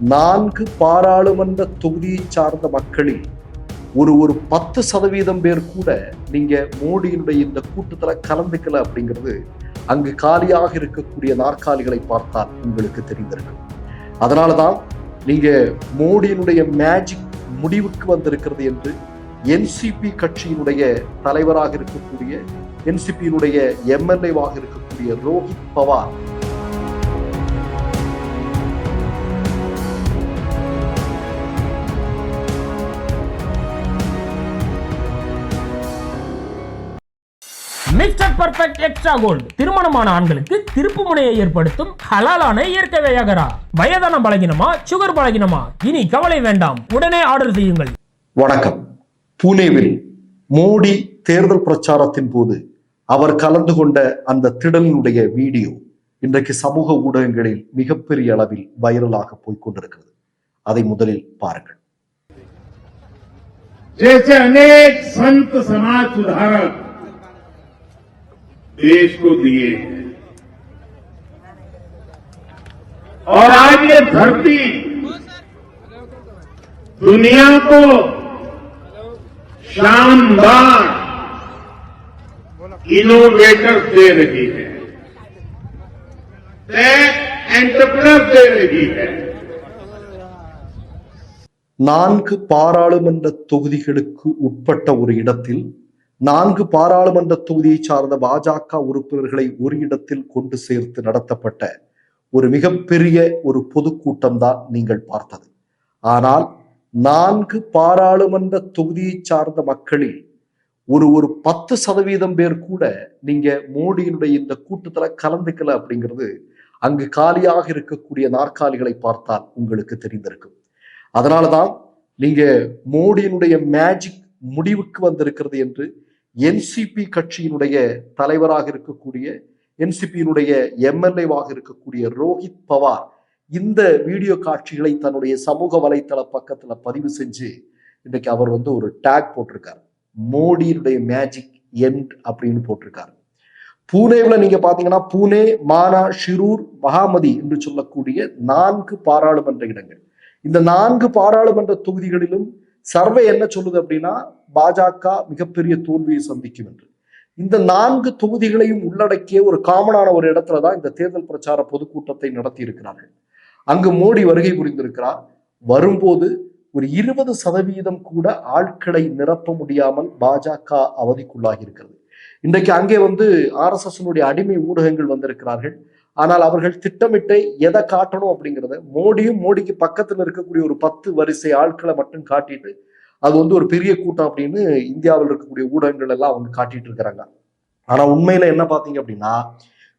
நான்கு பாராளுமன்ற தொகுதியை சார்ந்த மக்களில் ஒரு ஒரு பத்து சதவீதம் பேர் கூட நீங்க மோடியினுடைய இந்த கூட்டத்தில் கலந்துக்கல அப்படிங்கிறது அங்கு காலியாக இருக்கக்கூடிய நாற்காலிகளை பார்த்தால் உங்களுக்கு தெரிந்திருக்கும். அதனாலதான் நீங்க மோடியினுடைய மேஜிக் முடிவுக்கு வந்திருக்கிறது என்று என்சிபி கட்சியினுடைய தலைவராக இருக்கக்கூடிய என்சிபியினுடைய எம்எல்ஏவாக இருக்கக்கூடிய Rohit Pawar mister perfect extra gold திருமணமான ஆண்களுக்கு திருப்பு முனையை ஏற்படுத்தும் ஹலாலான இயற்கை வியாகரா வயதான பலகினமா சுகர் பலகினமா இனி கவலை வேண்டாம் உடனே ஆர்டர் செய்யுங்கள் வணக்கம் பூனேவில் மோடி தேர்தல் பிரச்சாரத்தின் போது அவர் கலந்து கொண்ட அந்த திடலினுடைய வீடியோ இன்றைக்கு சமூக ஊடகங்களில் மிகப்பெரிய அளவில் வைரலாக போய்க் கொண்டிருக்கிறது அதை முதலில் பாருங்கள் जैसे अनेक संत समाज सुधारक देश को दिए हैं और आज ये धरती दुनिया को शानदार इनोवेटर्स दे रही है टेक एंटरप्रेनर दे रही है நான்கு பாராளுமன்ற தொகுதிகளுக்கு உட்பட்ட ஒரு இடத்தில் நான்கு பாராளுமன்ற தொகுதியை சார்ந்த பாஜக உறுப்பினர்களை ஒரு இடத்தில் கொண்டு சேர்த்து நடத்தப்பட்ட ஒரு மிகப்பெரிய ஒரு பொதுக்கூட்டம் தான் நீங்கள் பார்த்தது. ஆனால் நான்கு பாராளுமன்ற தொகுதியை சார்ந்த மக்களில் ஒரு ஒரு பத்து சதவீதம் பேர் கூட நீங்க மோடியினுடைய இந்த கூட்டத்துல கலந்துக்கல அப்படிங்கிறது அங்கு காலியாக இருக்கக்கூடிய நாற்காலிகளை பார்த்தால் உங்களுக்கு தெரிந்திருக்கும். அதனாலதான் நீங்க மோடியினுடைய மேஜிக் முடிவுக்கு வந்திருக்கிறது என்று என்சிபி கட்சியினுடைய தலைவராக இருக்கக்கூடிய என்சிபியினுடைய எம்எல்ஏவாக இருக்கக்கூடிய ரோஹித் பவார் இந்த வீடியோ காட்சிகளை தன்னுடைய சமூக வலைத்தள பக்கத்துல பதிவு செஞ்சு இன்னைக்கு அவர் வந்து ஒரு டேக் போட்டிருக்காரு. மோடியினுடைய மேஜிக் எண்ட் அப்படின்னு போட்டிருக்காரு. பூனேவில் நீங்க பாத்தீங்கன்னா பூனே மானா ஷிரூர் மகாமதி என்று சொல்லக்கூடிய நான்கு பாராளுமன்ற இடங்கள். இந்த நான்கு பாராளுமன்ற தொகுதிகளிலும் சர்வே என்ன சொல்லுது அப்படின்னா பாஜக மிகப்பெரிய தோல்வியை சந்திக்கும் என்று. இந்த நான்கு தொகுதிகளையும் உள்ளடக்கிய ஒரு காமனான ஒரு இடத்துல தான் இந்த தேர்தல் பிரச்சார பொதுக்கூட்டத்தை நடத்தி இருக்கிறார்கள் அங்கு மோடி வருகை புரிந்திருக்கிறார் வரும்போது ஒரு இருபது சதவீதம் கூட ஆட்களை நிரப்ப முடியாமல் பாஜக அவதிக்குள்ளாகி இருக்கிறது இன்றைக்கு அங்கே வந்து ஆர்எஸ்எஸ் அடிமை ஊடகங்கள் வந்திருக்கிறார்கள். ஆனால் அவர்கள் திட்டமிட்டு எதை காட்டணும் அப்படிங்கிறத மோடியும் மோடிக்கு பக்கத்துல இருக்கக்கூடிய ஒரு பத்து வரிசை ஆட்களை மட்டும் காட்டிட்டு அது வந்து ஒரு பெரிய கூட்டம் அப்படின்னு இந்தியாவில் இருக்கக்கூடிய ஊடகங்கள் எல்லாம் அவங்க காட்டிட்டு இருக்கிறாங்க. ஆனா உண்மையில என்ன பாத்தீங்க அப்படின்னா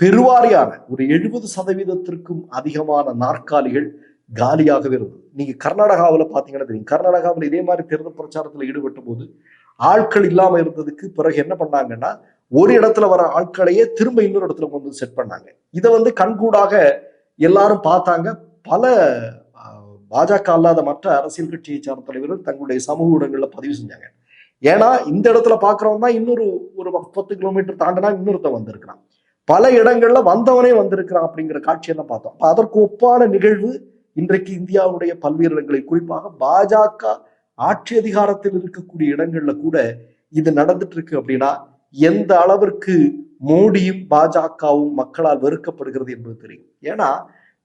பெருவாரியான ஒரு எழுபது சதவீதத்திற்கும் அதிகமான நாற்காலிகள் காலியாகவே இருந்தது. நீங்க கர்நாடகாவில் பாத்தீங்கன்னா தெரியும். கர்நாடகாவில் இதே மாதிரி தேர்தல் பிரச்சாரத்தில் ஈடுபட்ட போது ஆட்கள் இல்லாம இருந்ததுக்கு பிறகு என்ன பண்ணாங்கன்னா ஒரு இடத்துல வர ஆட்களையே திரும்ப இன்னொரு இடத்துல கொண்டு வந்து செட் பண்ணாங்க. இதை வந்து கண்கூடாக எல்லாரும் பார்த்தாங்க. பல பாஜக அல்லாத மற்ற அரசியல் கட்சியை சார்ந்த தலைவர்கள் தங்களுடைய சமூக ஊடகங்கள்ல பதிவு செஞ்சாங்க. ஏன்னா இந்த இடத்துல பாக்குறவன் தான் இன்னொரு ஒரு பத்து கிலோமீட்டர் தாண்டினா இன்னொருத்தன் வந்திருக்கிறான். பல இடங்கள்ல வந்தவனே வந்திருக்கிறான் அப்படிங்கிற காட்சியெல்லாம் பார்த்தோம். அதற்கு ஒப்பான நிகழ்வு இன்றைக்கு இந்தியாவுடைய பல்வேறு இடங்களில். குறிப்பாக பாஜக ஆட்சி அதிகாரத்தில் இருக்கக்கூடிய இடங்கள்ல கூட இது நடந்துட்டு இருக்கு அப்படின்னா எந்த அளவிற்கு மோடியும் பாஜகவும் மக்களால் வெறுக்கப்படுகிறது என்பது தெரியும். ஏன்னா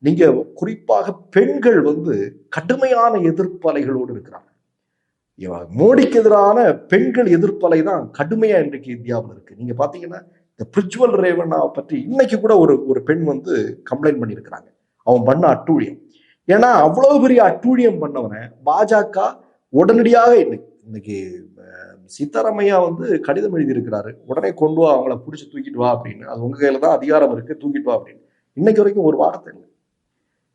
நீங்க குறிப்பாக பெண்கள் வந்து கடுமையான எதிர்ப்பு அலைகளோடு இருக்கிறாங்க மோடிக்கு எதிரான பெண்கள் எதிர்ப்பலை தான் கடுமையா இன்றைக்கு இந்தியாவில் இருக்கு. நீங்க பாத்தீங்கன்னா இந்த பிரிஜுவல் ரேவண்ணாவை பற்றி இன்னைக்கு கூட ஒரு ஒரு பெண் வந்து கம்ப்ளைண்ட் பண்ணியிருக்கிறாங்க. அவன் பண்ண அட்டூழியம். ஏன்னா அவ்வளவு பெரிய அட்டூழியம் பண்ணவனை பாஜக உடனடியாக இன்னைக்கு இன்னைக்கு சீதாராமையா வந்து கடிதம் எழுதியிருக்கிறாரு. உடனே கொண்டு வா அவங்கள பிடிச்சி தூக்கிட்டு வா அப்படின்னு. அது உங்க கையில தான் அதிகாரம் இருக்கு தூக்கிட்டு வா அப்படின்னு. இன்னைக்கு வரைக்கும் ஒரு வார்த்தை இல்லை.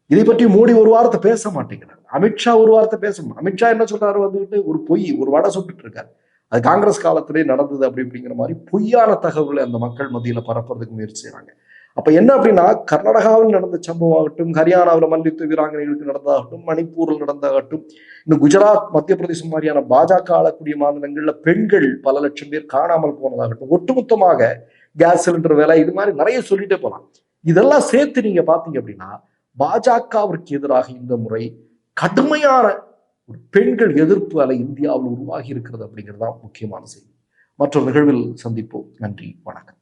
இதை பற்றி மோடி ஒரு வார்த்தை பேச மாட்டேங்கிறார். அமித்ஷா ஒரு வார்த்தை பேச மா- அமித்ஷா என்ன சொல்றாரு வந்துட்டு ஒரு பொய் ஒரு வடை சுட்டுட்டு இருக்காரு. அது காங்கிரஸ் காலத்திலே நடந்தது அப்படி அப்படிங்கிற மாதிரி பொய்யான தகவலை அந்த மக்கள் மத்தியில பரப்புறதுக்கு முயற்சி செய்யறாங்க அப்ப என்ன அப்படின்னா கர்நாடகாவில் நடந்த சம்பவம் ஆகட்டும் ஹரியானாவில் மல்யுத்த வீராங்கனைகளுக்கு நடந்ததாகட்டும் மணிப்பூரில் நடந்ததாகட்டும் இன்னும் குஜராத் மத்திய பிரதேசம் மாதிரியான பாஜக ஆளக்கூடிய மாநிலங்கள்ல பெண்கள் பல லட்சம் பேர் காணாமல் போனதாகட்டும் ஒட்டுமொத்தமாக கேஸ் சிலிண்டர் விலை இது மாதிரி நிறைய சொல்லிட்டே போகலாம் இதெல்லாம் சேர்த்து நீங்க பாத்தீங்க அப்படின்னா பாஜகவிற்கு எதிராக இந்த முறை கடுமையான ஒரு பெண்கள் எதிர்ப்பு அலை இந்தியாவில் உருவாகி இருக்கிறது அப்படிங்கிறது தான் முக்கியமான செய்தி. மற்றொரு நிகழ்வில் சந்திப்போம். நன்றி. வணக்கம்.